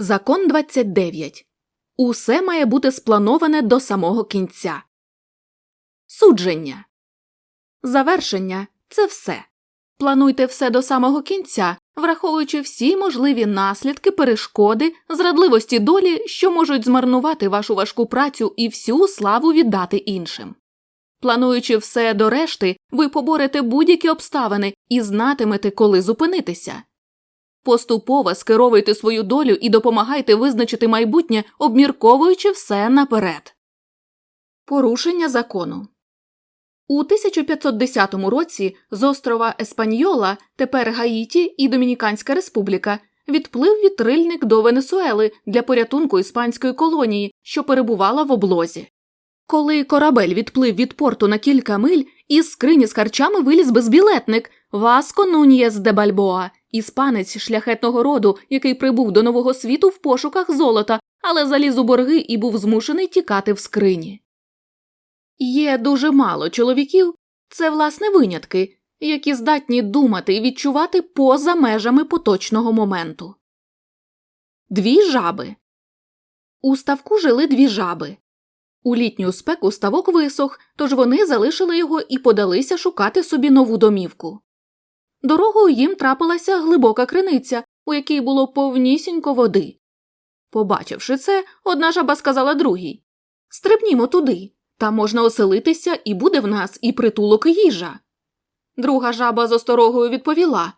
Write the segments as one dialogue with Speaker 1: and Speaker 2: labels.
Speaker 1: Закон 29. Усе має бути сплановане до самого кінця. Судження. Завершення це все. Плануйте все до самого кінця, враховуючи всі можливі наслідки, перешкоди, зрадливості долі, що можуть змарнувати вашу важку працю і всю славу віддати іншим. Плануючи все до решти, ви поборете будь-які обставини і знатимете, коли зупинитися. Поступово скеровуйте свою долю і допомагайте визначити майбутнє, обмірковуючи все наперед. Порушення закону у 1510 році з острова Еспаньола, тепер Гаїті і Домініканська Республіка, відплив вітрильник до Венесуели для порятунку іспанської колонії, що перебувала в облозі. Коли корабель відплив від порту на кілька миль, із скрині з харчами виліз безбілетник Васко Нуньєс де Бальбоа, іспанець шляхетного роду, який прибув до нового світу в пошуках золота, але заліз у борги і був змушений тікати в скрині. Є дуже мало чоловіків, це власне винятки, які здатні думати і відчувати поза межами поточного моменту. Дві жаби. У ставку жили дві жаби. У літню спеку ставок висох, тож вони залишили його і подалися шукати собі нову домівку. Дорогою їм трапилася глибока криниця, у якій було повнісінько води. Побачивши це, одна жаба сказала другій Стрибнімо туди. Там можна оселитися, і буде в нас і притулок і їжа. Друга жаба з осторогою відповіла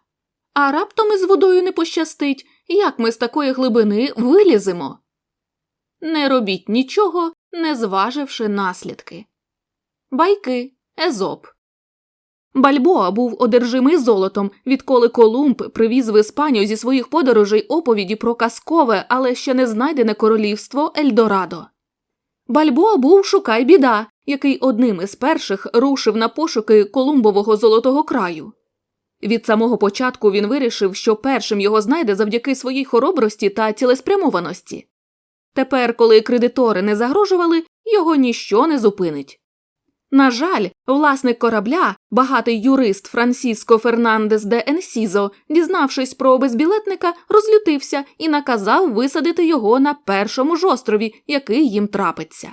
Speaker 1: А раптом із водою не пощастить, як ми з такої глибини виліземо. Не робіть нічого, не зваживши наслідки. Байки Езоп. Бальбоа був одержимий золотом, відколи Колумб привіз в Іспанію зі своїх подорожей оповіді про казкове, але ще не знайдене королівство Ельдорадо. Бальбоа був шукай біда, який одним із перших рушив на пошуки Колумбового золотого краю. Від самого початку він вирішив, що першим його знайде завдяки своїй хоробрості та цілеспрямованості. Тепер, коли кредитори не загрожували, його ніщо не зупинить. На жаль, власник корабля, багатий юрист Франсіско Фернандес де Енсізо, дізнавшись про безбілетника, розлютився і наказав висадити його на першому ж острові, який їм трапиться.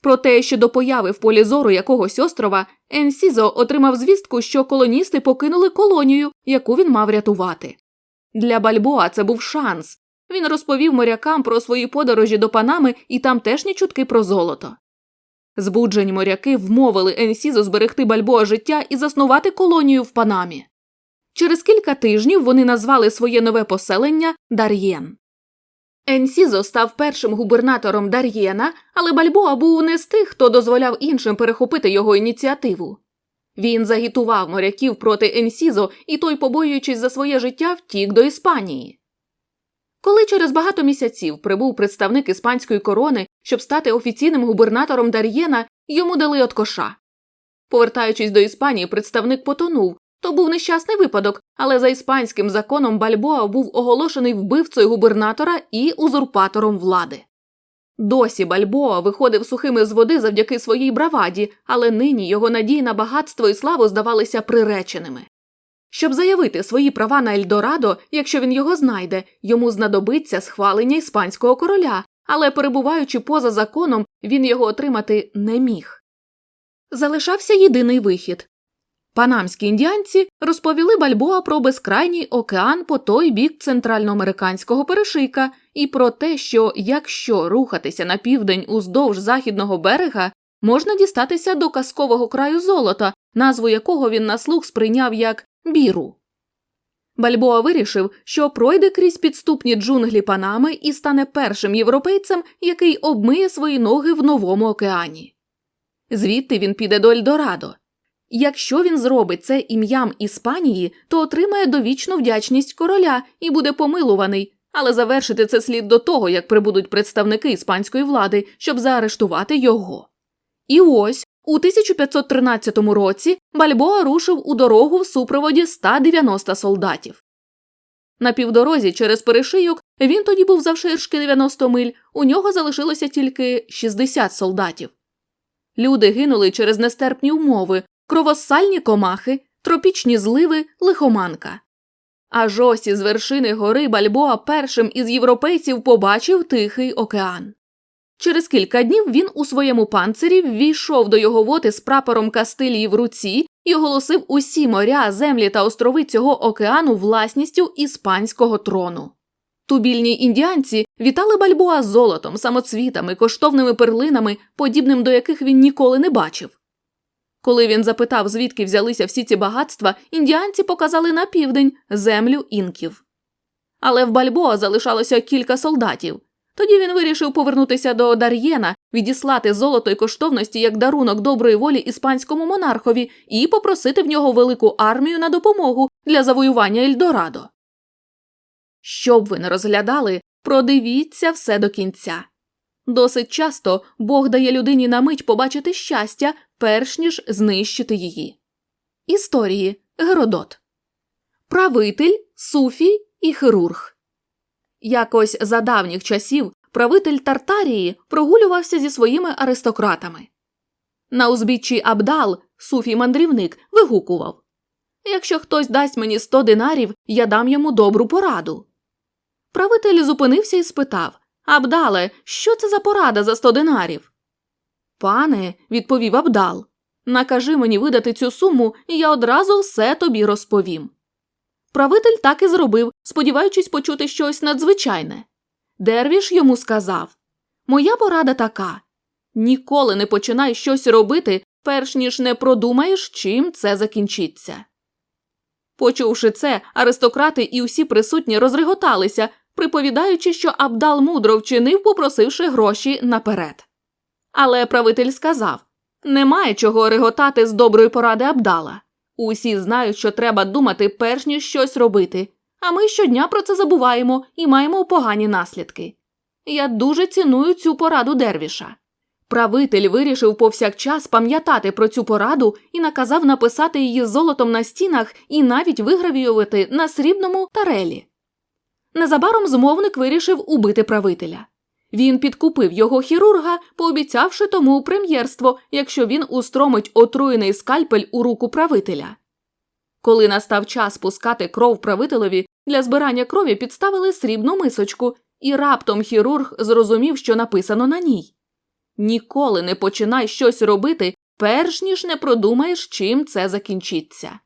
Speaker 1: Про те, що до появи в полі зору якогось острова, Енсізо отримав звістку, що колоністи покинули колонію, яку він мав рятувати. Для Бальбоа це був шанс. Він розповів морякам про свої подорожі до Панами і тамтешні чутки про золото. Збуджені моряки вмовили Енсізо зберегти Бальбоа життя і заснувати колонію в Панамі. Через кілька тижнів вони назвали своє нове поселення Дар'єн. Енсізо став першим губернатором Дар'єна, але Бальбоа був не з тих, хто дозволяв іншим перехопити його ініціативу. Він загітував моряків проти Енсізо, і той, побоюючись за своє життя, втік до Іспанії. Коли через багато місяців прибув представник іспанської корони, щоб стати офіційним губернатором Дар'єна, йому дали от коша. Повертаючись до Іспанії, представник потонув. То був нещасний випадок, але за іспанським законом Бальбоа був оголошений вбивцею губернатора і узурпатором влади. Досі Бальбоа виходив сухими з води завдяки своїй браваді, але нині його надії на багатство і славу здавалися приреченими. Щоб заявити свої права на Ельдорадо, якщо він його знайде, йому знадобиться схвалення іспанського короля, але, перебуваючи поза законом, він його отримати не міг. Залишався єдиний вихід. Панамські індіанці розповіли Бальбоа про безкрайній океан по той бік центральноамериканського перешийка і про те, що якщо рухатися на південь уздовж західного берега, можна дістатися до казкового краю золота, назву якого він на слух сприйняв як біру. Бальбоа вирішив, що пройде крізь підступні джунглі Панами і стане першим європейцем, який обмиє свої ноги в новому океані. Звідти він піде до Ельдорадо. Якщо він зробить це ім'ям Іспанії, то отримає довічну вдячність короля і буде помилуваний, але завершити це слід до того, як прибудуть представники іспанської влади, щоб заарештувати його. І ось у 1513 році Бальбоа рушив у дорогу в супроводі 190 солдатів. На півдорозі через перешийок він тоді був завширшки 90 миль, у нього залишилося тільки 60 солдатів. Люди гинули через нестерпні умови, кровосальні комахи, тропічні зливи, лихоманка. Аж ось із вершини гори Бальбоа першим із європейців побачив Тихий океан. Через кілька днів він у своєму панцирі ввійшов до його води з прапором Кастилії в руці і оголосив усі моря, землі та острови цього океану власністю іспанського трону. Тубільні індіанці вітали Бальбоа золотом, самоцвітами, коштовними перлинами, подібним до яких він ніколи не бачив. Коли він запитав, звідки взялися всі ці багатства, індіанці показали на південь землю інків. Але в Бальбоа залишалося кілька солдатів. Тоді він вирішив повернутися до Дар'єна, відіслати золото й коштовності як дарунок доброї волі іспанському монархові і попросити в нього велику армію на допомогу для завоювання Ельдорадо. Що б ви не розглядали, продивіться все до кінця. Досить часто Бог дає людині на мить побачити щастя, перш ніж знищити її. Історії Геродот Правитель, суфій і хірург. Якось за давніх часів правитель Тартарії прогулювався зі своїми аристократами. На узбіччі Абдал, суфій мандрівник, вигукував Якщо хтось дасть мені сто динарів, я дам йому добру пораду. Правитель зупинився і спитав Абдале, що це за порада за сто динарів? Пане, відповів Абдал, накажи мені видати цю суму, і я одразу все тобі розповім. Правитель так і зробив, сподіваючись почути щось надзвичайне. Дервіш йому сказав Моя порада така ніколи не починай щось робити, перш ніж не продумаєш, чим це закінчиться. Почувши це, аристократи і усі присутні розреготалися, приповідаючи, що Абдал мудро вчинив, попросивши гроші наперед. Але правитель сказав немає чого реготати з доброї поради Абдала. Усі знають, що треба думати, перш ніж щось робити, а ми щодня про це забуваємо і маємо погані наслідки. Я дуже ціную цю пораду Дервіша. Правитель вирішив повсякчас пам'ятати про цю пораду і наказав написати її золотом на стінах і навіть вигравіювати на срібному тарелі. Незабаром змовник вирішив убити правителя. Він підкупив його хірурга, пообіцявши тому прем'єрство, якщо він устромить отруєний скальпель у руку правителя. Коли настав час пускати кров правителеві, для збирання крові підставили срібну мисочку, і раптом хірург зрозумів, що написано на ній Ніколи не починай щось робити, перш ніж не продумаєш, чим це закінчиться.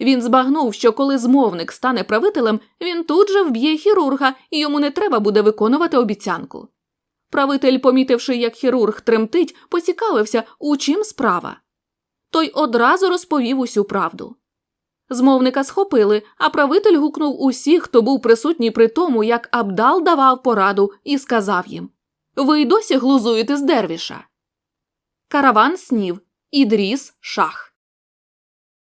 Speaker 1: Він збагнув, що коли змовник стане правителем, він тут же вб'є хірурга, і йому не треба буде виконувати обіцянку. Правитель, помітивши, як хірург тремтить, поцікавився, у чим справа. Той одразу розповів усю правду. Змовника схопили, а правитель гукнув усіх, хто був присутній при тому, як Абдал давав пораду, і сказав їм Ви й досі глузуєте з дервіша. Караван снів Ідріс Шах.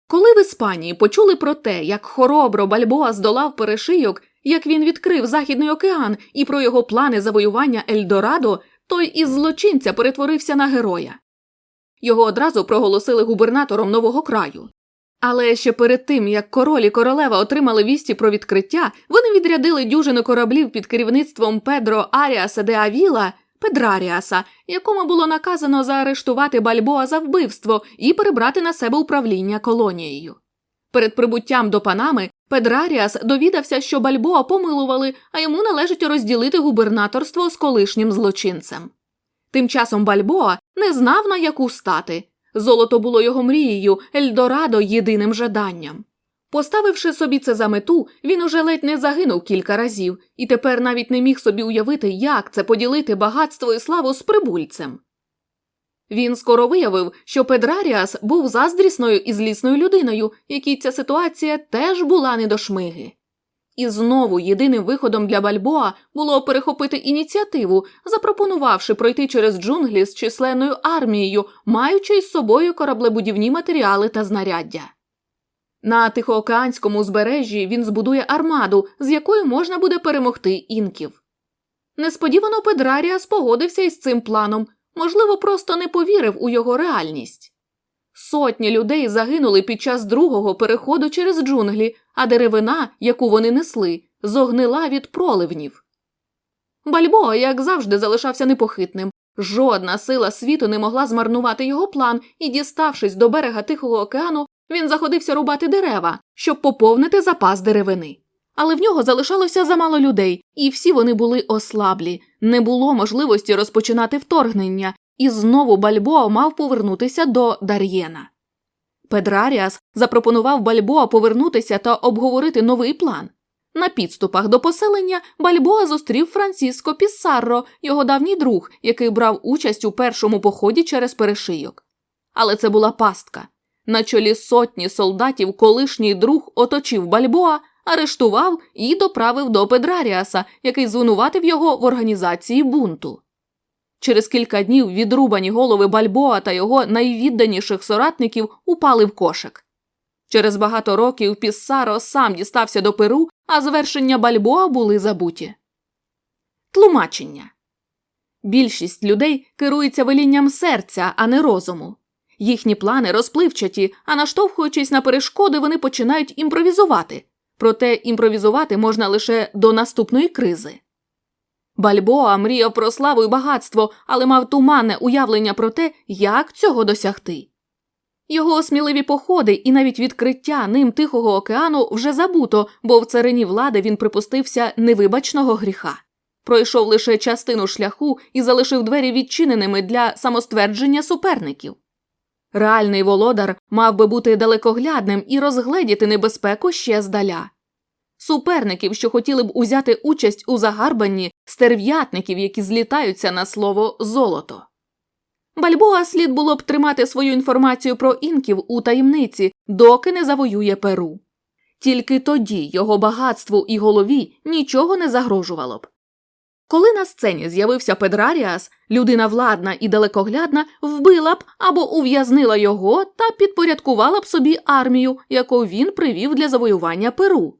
Speaker 1: Коли в Іспанії почули про те, як хоробро Бальбоа здолав перешийок, як він відкрив Західний океан і про його плани завоювання Ельдорадо, той із злочинця перетворився на героя. Його одразу проголосили губернатором нового краю. Але ще перед тим, як король і королева отримали вісті про відкриття, вони відрядили дюжину кораблів під керівництвом Педро Аріаса де Авіла, Педраріаса, якому було наказано заарештувати Бальбоа за вбивство і перебрати на себе управління колонією. Перед прибуттям до Панами Педраріас довідався, що Бальбоа помилували, а йому належить розділити губернаторство з колишнім злочинцем. Тим часом Бальбоа не знав, на яку стати. Золото було його мрією, Ельдорадо єдиним жаданням. Поставивши собі це за мету, він уже ледь не загинув кілька разів і тепер навіть не міг собі уявити, як це поділити багатство і славу з прибульцем. Він скоро виявив, що Педраріас був заздрісною і злісною людиною, якій ця ситуація теж була не до шмиги. І знову єдиним виходом для Бальбоа було перехопити ініціативу, запропонувавши пройти через джунглі з численною армією, маючи із собою кораблебудівні матеріали та знаряддя. На Тихоокеанському узбережжі він збудує армаду, з якою можна буде перемогти інків. Несподівано Педраріас погодився із цим планом, можливо, просто не повірив у його реальність. Сотні людей загинули під час другого переходу через джунглі, а деревина, яку вони несли, зогнила від проливнів. Бальбоа, як завжди, залишався непохитним. Жодна сила світу не могла змарнувати його план і, діставшись до берега Тихого океану, Він заходився рубати дерева, щоб поповнити запас деревини. Але в нього залишалося замало людей, і всі вони були ослаблі, не було можливості розпочинати вторгнення, і знову Бальбоа мав повернутися до Дар'єна. Педраріас запропонував Бальбоа повернутися та обговорити новий план. На підступах до поселення Бальбоа зустрів Франциско Піссарро, його давній друг, який брав участь у першому поході через перешийок. Але це була пастка. На чолі сотні солдатів колишній друг оточив Бальбоа, арештував і доправив до Педраріаса, який звинуватив його в організації бунту. Через кілька днів відрубані голови Бальбоа та його найвідданіших соратників упали в кошик. Через багато років Піссаро сам дістався до Перу, а звершення Бальбоа були забуті. Тлумачення Більшість людей керується велінням серця, а не розуму. Їхні плани розпливчаті, а наштовхуючись на перешкоди, вони починають імпровізувати. Проте імпровізувати можна лише до наступної кризи. Бальбоа мріяв про славу і багатство, але мав туманне уявлення про те, як цього досягти. Його сміливі походи і навіть відкриття ним Тихого океану вже забуто, бо в царині влади він припустився невибачного гріха. Пройшов лише частину шляху і залишив двері відчиненими для самоствердження суперників. Реальний володар мав би бути далекоглядним і розгледіти небезпеку ще здаля. Суперників, що хотіли б узяти участь у загарбанні, стерв'ятників, які злітаються на слово золото. Бальбоа слід було б тримати свою інформацію про інків у таємниці, доки не завоює Перу. Тільки тоді його багатству і голові нічого не загрожувало б. Коли на сцені з'явився Педраріас, людина владна і далекоглядна вбила б або ув'язнила його та підпорядкувала б собі армію, яку він привів для завоювання Перу.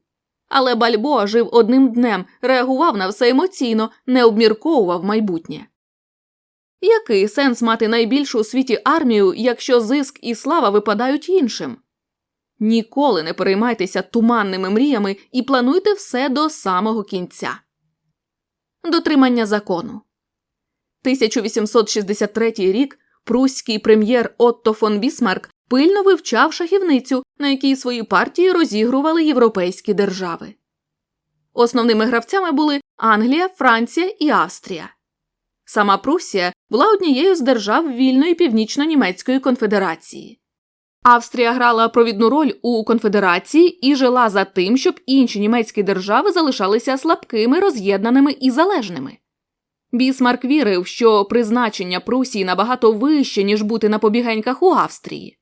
Speaker 1: Але Бальбоа жив одним днем, реагував на все емоційно, не обмірковував майбутнє. Який сенс мати найбільшу у світі армію, якщо зиск і слава випадають іншим? Ніколи не переймайтеся туманними мріями і плануйте все до самого кінця. Дотримання закону 1863 рік прусський прем'єр Отто фон Бісмарк пильно вивчав шахівницю, на якій свої партії розігрували європейські держави. Основними гравцями були Англія, Франція і Австрія. Сама Прусія була однією з держав вільної північно-німецької конфедерації. Австрія грала провідну роль у конфедерації і жила за тим, щоб інші німецькі держави залишалися слабкими, роз'єднаними і залежними. Бісмарк вірив, що призначення Прусії набагато вище, ніж бути на побігеньках у Австрії.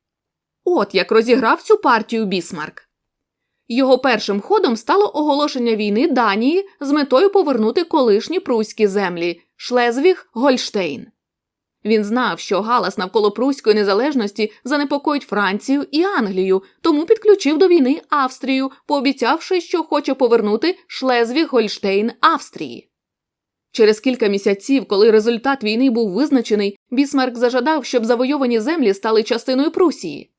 Speaker 1: От як розіграв цю партію Бісмарк. Його першим ходом стало оголошення війни Данії з метою повернути колишні пруські землі Шлезвіг Гольштейн. Він знав, що галас навколо Пруської незалежності занепокоїть Францію і Англію, тому підключив до війни Австрію, пообіцявши, що хоче повернути Шлезвіг Гольштейн Австрії. Через кілька місяців, коли результат війни був визначений, Бісмарк зажадав, щоб завойовані землі стали частиною Прусії.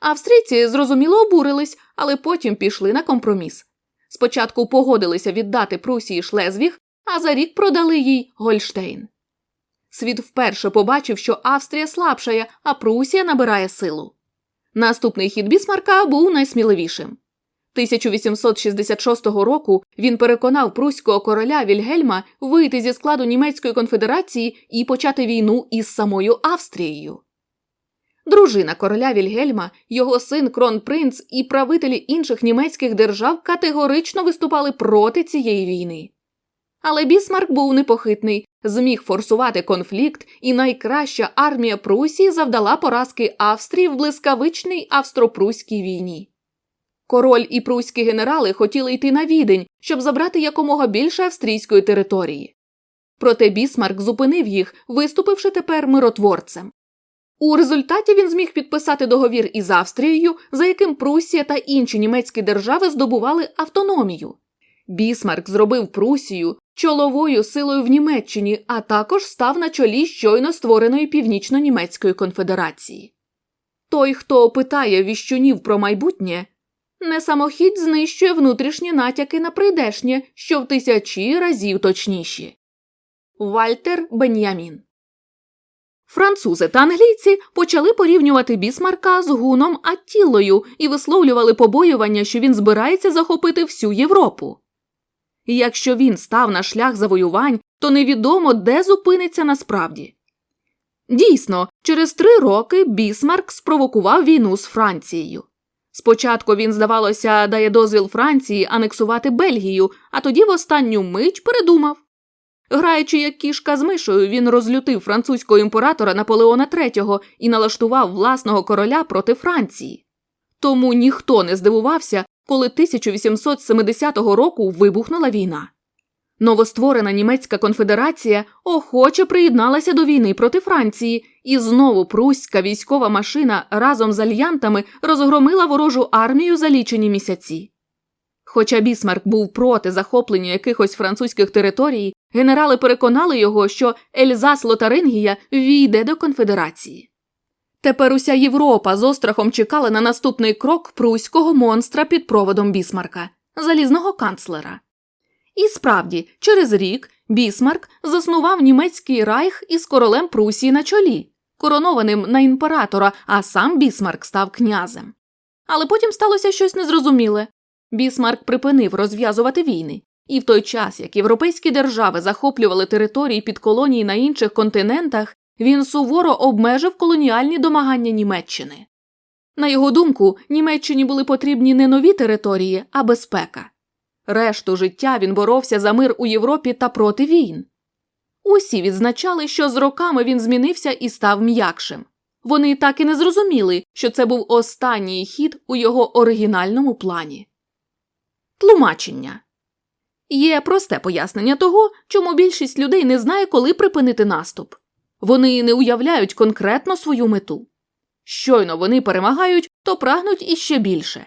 Speaker 1: Австрійці зрозуміло обурились, але потім пішли на компроміс. Спочатку погодилися віддати Прусії Шлезвіг, а за рік продали їй Гольштейн. Світ вперше побачив, що Австрія слабшає, а Прусія набирає силу. Наступний хід Бісмарка був найсміливішим. 1866 року він переконав пруського короля Вільгельма вийти зі складу Німецької конфедерації і почати війну із самою Австрією. Дружина короля Вільгельма, його син кронпринц і правителі інших німецьких держав категорично виступали проти цієї війни. Але Бісмарк був непохитний, зміг форсувати конфлікт, і найкраща армія Прусії завдала поразки Австрії в блискавичній австро-пруській війні. Король і пруські генерали хотіли йти на відень, щоб забрати якомога більше австрійської території. Проте Бісмарк зупинив їх, виступивши тепер миротворцем. У результаті він зміг підписати договір із Австрією, за яким Прусія та інші німецькі держави здобували автономію. Бісмарк зробив Прусію чоловою силою в Німеччині, а також став на чолі щойно створеної північно-німецької конфедерації. Той, хто питає віщунів про майбутнє, не самохідь знищує внутрішні натяки на прийдешнє, що в тисячі разів точніші. Вальтер Бен'ямін Французи та англійці почали порівнювати бісмарка з гуном Аттілою і висловлювали побоювання, що він збирається захопити всю Європу. І якщо він став на шлях завоювань, то невідомо, де зупиниться насправді. Дійсно, через три роки Бісмарк спровокував війну з Францією. Спочатку він, здавалося, дає дозвіл Франції анексувати Бельгію, а тоді в останню мить передумав. Граючи як кішка з мишою, він розлютив французького імператора Наполеона III і налаштував власного короля проти Франції. Тому ніхто не здивувався, коли 1870 року вибухнула війна. Новостворена німецька конфедерація охоче приєдналася до війни проти Франції, і знову пруська військова машина разом з альянтами розгромила ворожу армію за лічені місяці. Хоча Бісмарк був проти захоплення якихось французьких територій, генерали переконали його, що Ельзас Лотарингія війде до конфедерації. Тепер уся Європа з острахом чекала на наступний крок пруського монстра під проводом Бісмарка, залізного канцлера. І справді, через рік Бісмарк заснував німецький райх із королем Прусії на чолі, коронованим на імператора, а сам Бісмарк став князем. Але потім сталося щось незрозуміле. Бісмарк припинив розв'язувати війни, і в той час, як європейські держави захоплювали території під колонії на інших континентах, він суворо обмежив колоніальні домагання Німеччини. На його думку, Німеччині були потрібні не нові території, а безпека. Решту життя він боровся за мир у Європі та проти війн. Усі відзначали, що з роками він змінився і став м'якшим. Вони так і не зрозуміли, що це був останній хід у його оригінальному плані. Тлумачення є просте пояснення того, чому більшість людей не знає, коли припинити наступ. Вони не уявляють конкретно свою мету. Щойно вони перемагають, то прагнуть іще більше.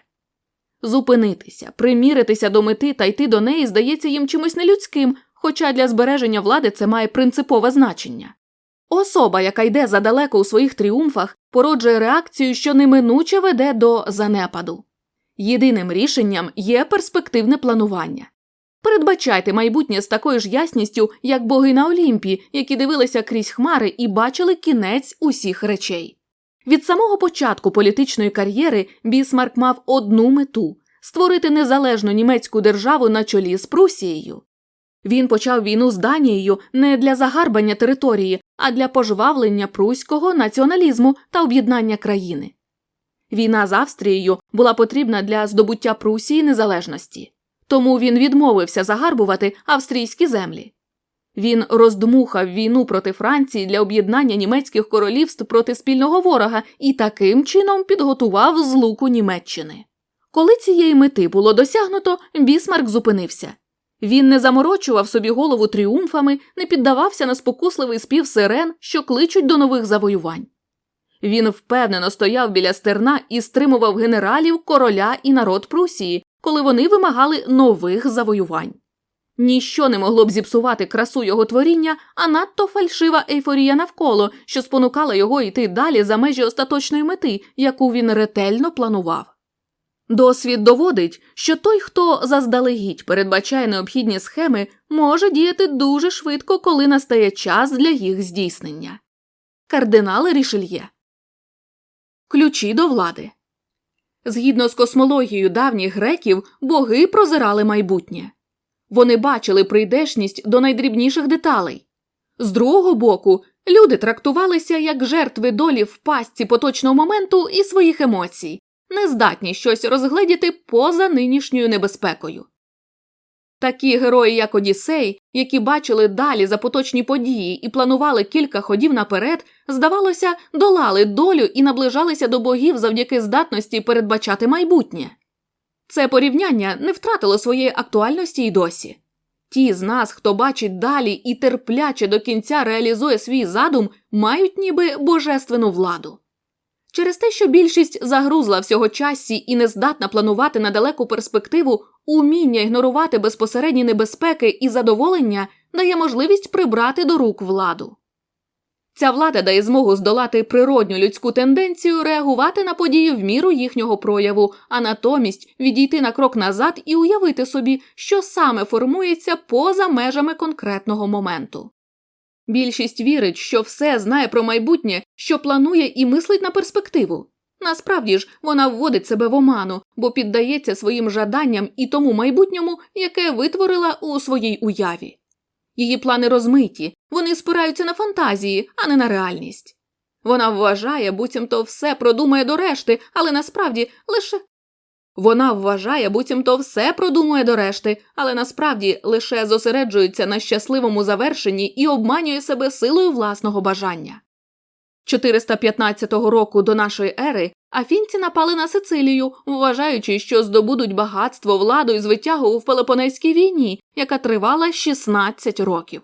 Speaker 1: Зупинитися, приміритися до мети та йти до неї здається їм чимось нелюдським, хоча для збереження влади це має принципове значення. Особа, яка йде задалеко у своїх тріумфах, породжує реакцію, що неминуче веде до занепаду. Єдиним рішенням є перспективне планування. Передбачайте майбутнє з такою ж ясністю, як боги на Олімпі, які дивилися крізь хмари і бачили кінець усіх речей. Від самого початку політичної кар'єри Бісмарк мав одну мету створити незалежну німецьку державу на чолі з Прусією. Він почав війну з Данією не для загарбання території, а для пожвавлення пруського націоналізму та об'єднання країни. Війна з Австрією була потрібна для здобуття Прусії незалежності, тому він відмовився загарбувати австрійські землі. Він роздмухав війну проти Франції для об'єднання німецьких королівств проти спільного ворога і таким чином підготував злуку Німеччини. Коли цієї мети було досягнуто, Бісмарк зупинився. Він не заморочував собі голову тріумфами, не піддавався на спокусливий спів сирен, що кличуть до нових завоювань. Він впевнено стояв біля стерна і стримував генералів, короля і народ Прусії, коли вони вимагали нових завоювань. Ніщо не могло б зіпсувати красу його творіння, а надто фальшива ейфорія навколо, що спонукала його йти далі за межі остаточної мети, яку він ретельно планував. Досвід доводить, що той, хто заздалегідь передбачає необхідні схеми, може діяти дуже швидко, коли настає час для їх здійснення. Кардинал Рішельє Ключі до влади Згідно з космологією давніх греків, боги прозирали майбутнє. Вони бачили прийдешність до найдрібніших деталей. З другого боку, люди трактувалися як жертви долі в пастці поточного моменту і своїх емоцій, не здатні щось розгледіти поза нинішньою небезпекою. Такі герої, як Одіссей, які бачили далі за поточні події і планували кілька ходів наперед, здавалося, долали долю і наближалися до богів завдяки здатності передбачати майбутнє. Це порівняння не втратило своєї актуальності й досі. Ті з нас, хто бачить далі і терпляче до кінця реалізує свій задум, мають ніби божественну владу. Через те, що більшість загрузла всього часі і не здатна планувати на далеку перспективу, уміння ігнорувати безпосередні небезпеки і задоволення дає можливість прибрати до рук владу. Ця влада дає змогу здолати природню людську тенденцію реагувати на події в міру їхнього прояву, а натомість відійти на крок назад і уявити собі, що саме формується поза межами конкретного моменту. Більшість вірить, що все знає про майбутнє, що планує і мислить на перспективу. Насправді ж, вона вводить себе в оману, бо піддається своїм жаданням і тому майбутньому, яке витворила у своїй уяві. Її плани розмиті, вони спираються на фантазії, а не на реальність. Вона вважає, буцімто все продумає до решти, але насправді лише. Вона вважає, буцімто все продумує до решти, але насправді лише зосереджується на щасливому завершенні і обманює себе силою власного бажання. 415 року до нашої ери афінці напали на Сицилію, вважаючи, що здобудуть багатство, владу і звитягу в Пелопонезькій війні, яка тривала 16 років.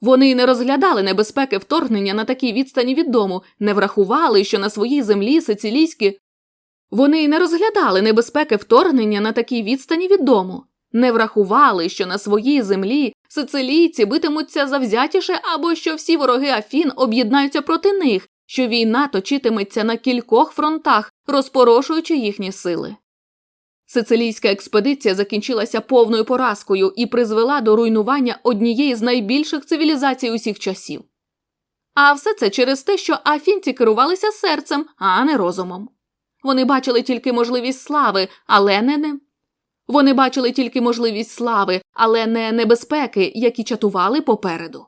Speaker 1: Вони не розглядали небезпеки вторгнення на такій відстані від дому, не врахували, що на своїй землі сицилійські вони й не розглядали небезпеки вторгнення на такій відстані від дому, не врахували, що на своїй землі сицилійці битимуться завзятіше або що всі вороги Афін об'єднаються проти них, що війна точитиметься на кількох фронтах, розпорошуючи їхні сили. Сицилійська експедиція закінчилася повною поразкою і призвела до руйнування однієї з найбільших цивілізацій усіх часів. А все це через те, що афінці керувалися серцем, а не розумом. Вони бачили тільки можливість слави, але не не. Вони бачили тільки можливість слави, але не небезпеки, які чатували попереду.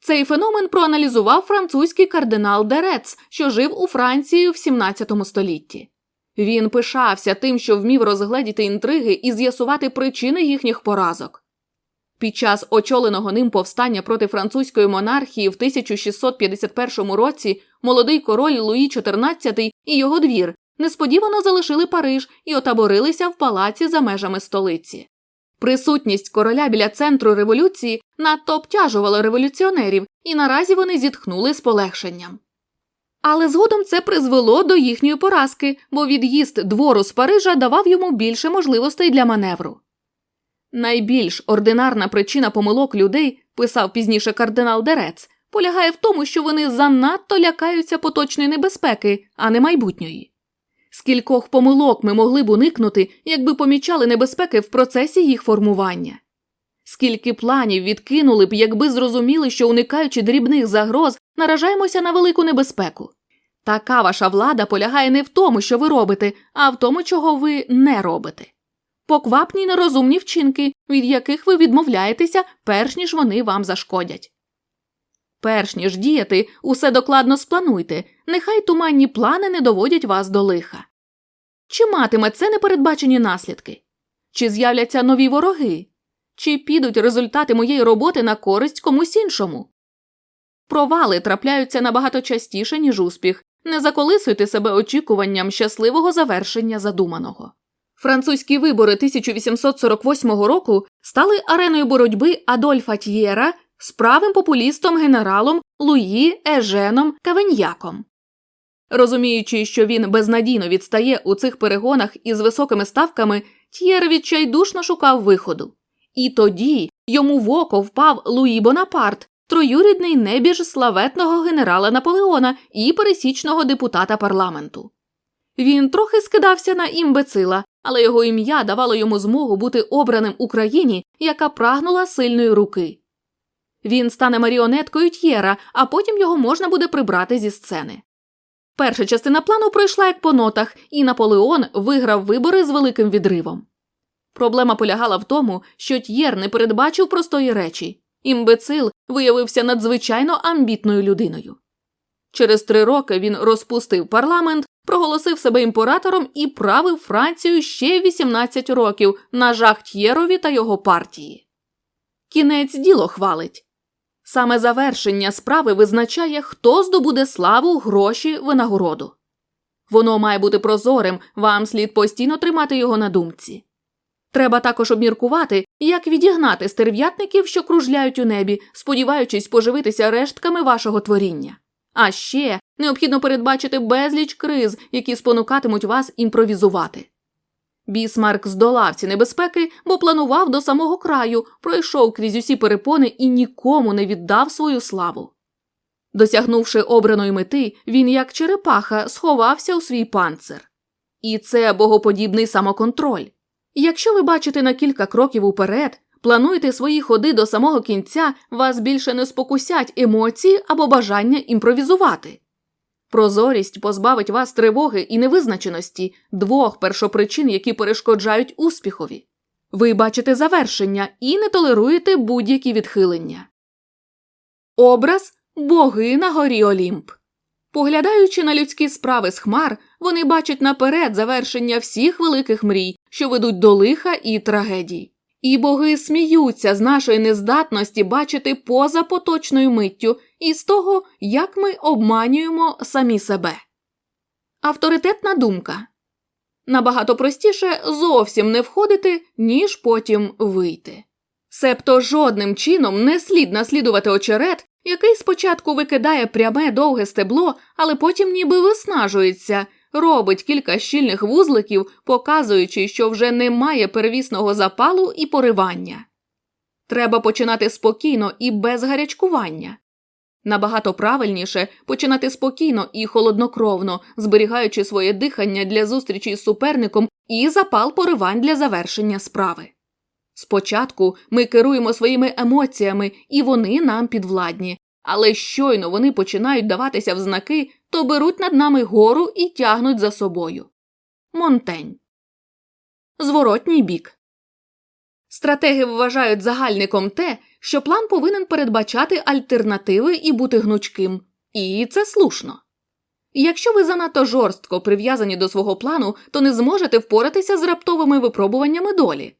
Speaker 1: Цей феномен проаналізував французький кардинал Дерец, що жив у Франції в 17 столітті. Він пишався тим, що вмів розгледіти інтриги і з'ясувати причини їхніх поразок. Під час очоленого ним повстання проти французької монархії в 1651 році молодий король Луї XIV і його двір несподівано залишили Париж і отаборилися в палаці за межами столиці. Присутність короля біля центру революції надто обтяжувала революціонерів, і наразі вони зітхнули з полегшенням. Але згодом це призвело до їхньої поразки, бо від'їзд двору з Парижа давав йому більше можливостей для маневру. Найбільш ординарна причина помилок людей, писав пізніше кардинал Дерец, полягає в тому, що вони занадто лякаються поточної небезпеки, а не майбутньої. Скількох помилок ми могли б уникнути, якби помічали небезпеки в процесі їх формування. Скільки планів відкинули б, якби зрозуміли, що уникаючи дрібних загроз, наражаємося на велику небезпеку. Така ваша влада полягає не в тому, що ви робите, а в тому, чого ви не робите. Поквапні нерозумні вчинки, від яких ви відмовляєтеся, перш ніж вони вам зашкодять. Перш ніж діяти, усе докладно сплануйте, нехай туманні плани не доводять вас до лиха. Чи матиме це непередбачені наслідки? Чи з'являться нові вороги? Чи підуть результати моєї роботи на користь комусь іншому? Провали трапляються набагато частіше, ніж успіх. Не заколисуйте себе очікуванням щасливого завершення задуманого. Французькі вибори 1848 року стали ареною боротьби Адольфа Т'єра з правим популістом генералом Луї Еженом Кавеньяком. Розуміючи, що він безнадійно відстає у цих перегонах із високими ставками, Т'єр відчайдушно шукав виходу. І тоді йому в око впав Луї Бонапарт, троюрідний небіж славетного генерала Наполеона і пересічного депутата парламенту. Він трохи скидався на імбецила, але його ім'я давало йому змогу бути обраним Україні, яка прагнула сильної руки. Він стане маріонеткою Т'єра, а потім його можна буде прибрати зі сцени. Перша частина плану пройшла як по нотах, і Наполеон виграв вибори з великим відривом. Проблема полягала в тому, що Т'єр не передбачив простої речі імбецил виявився надзвичайно амбітною людиною. Через три роки він розпустив парламент, проголосив себе імператором і правив Францію ще 18 років на жах Т'єрові та його партії. Кінець діло хвалить. Саме завершення справи визначає, хто здобуде славу, гроші, винагороду. Воно має бути прозорим, вам слід постійно тримати його на думці. Треба також обміркувати, як відігнати стерв'ятників, що кружляють у небі, сподіваючись поживитися рештками вашого творіння. А ще необхідно передбачити безліч криз, які спонукатимуть вас імпровізувати. Бісмарк здолав ці небезпеки, бо планував до самого краю, пройшов крізь усі перепони і нікому не віддав свою славу. Досягнувши обраної мети, він, як черепаха, сховався у свій панцир. І це богоподібний самоконтроль. Якщо ви бачите на кілька кроків уперед, плануйте свої ходи до самого кінця, вас більше не спокусять емоції або бажання імпровізувати. Прозорість позбавить вас тривоги і невизначеності двох першопричин, які перешкоджають успіхові. Ви бачите завершення і не толеруєте будь-які відхилення. Образ боги на горі Олімп. Поглядаючи на людські справи з хмар, вони бачать наперед завершення всіх великих мрій, що ведуть до лиха і трагедій. І боги сміються з нашої нездатності бачити поза поточною миттю і з того, як ми обманюємо самі себе. Авторитетна думка набагато простіше зовсім не входити, ніж потім вийти. Себто жодним чином не слід наслідувати очерет, який спочатку викидає пряме довге стебло, але потім ніби виснажується, робить кілька щільних вузликів, показуючи, що вже немає первісного запалу і поривання. Треба починати спокійно і без гарячкування. Набагато правильніше починати спокійно і холоднокровно, зберігаючи своє дихання для зустрічі з суперником і запал поривань для завершення справи. Спочатку ми керуємо своїми емоціями, і вони нам підвладні, але щойно вони починають даватися в знаки, то беруть над нами гору і тягнуть за собою. Монтень. Зворотній бік. Стратеги вважають загальником те, що план повинен передбачати альтернативи і бути гнучким. І це слушно. Якщо ви занадто жорстко прив'язані до свого плану, то не зможете впоратися з раптовими випробуваннями долі.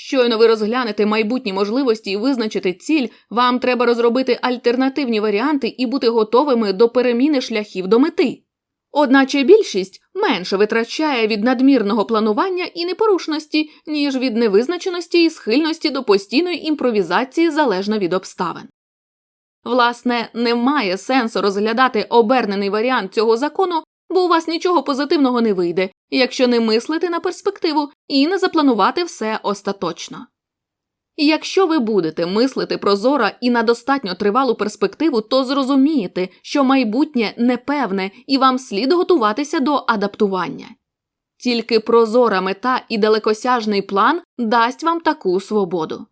Speaker 1: Щойно ви розглянете майбутні можливості і визначите ціль, вам треба розробити альтернативні варіанти і бути готовими до переміни шляхів до мети. Одначе більшість менше витрачає від надмірного планування і непорушності, ніж від невизначеності і схильності до постійної імпровізації залежно від обставин. Власне, немає сенсу розглядати обернений варіант цього закону, бо у вас нічого позитивного не вийде, якщо не мислити на перспективу і не запланувати все остаточно. Якщо ви будете мислити прозоро і на достатньо тривалу перспективу, то зрозумієте, що майбутнє непевне і вам слід готуватися до адаптування. Тільки прозора мета і далекосяжний план дасть вам таку свободу.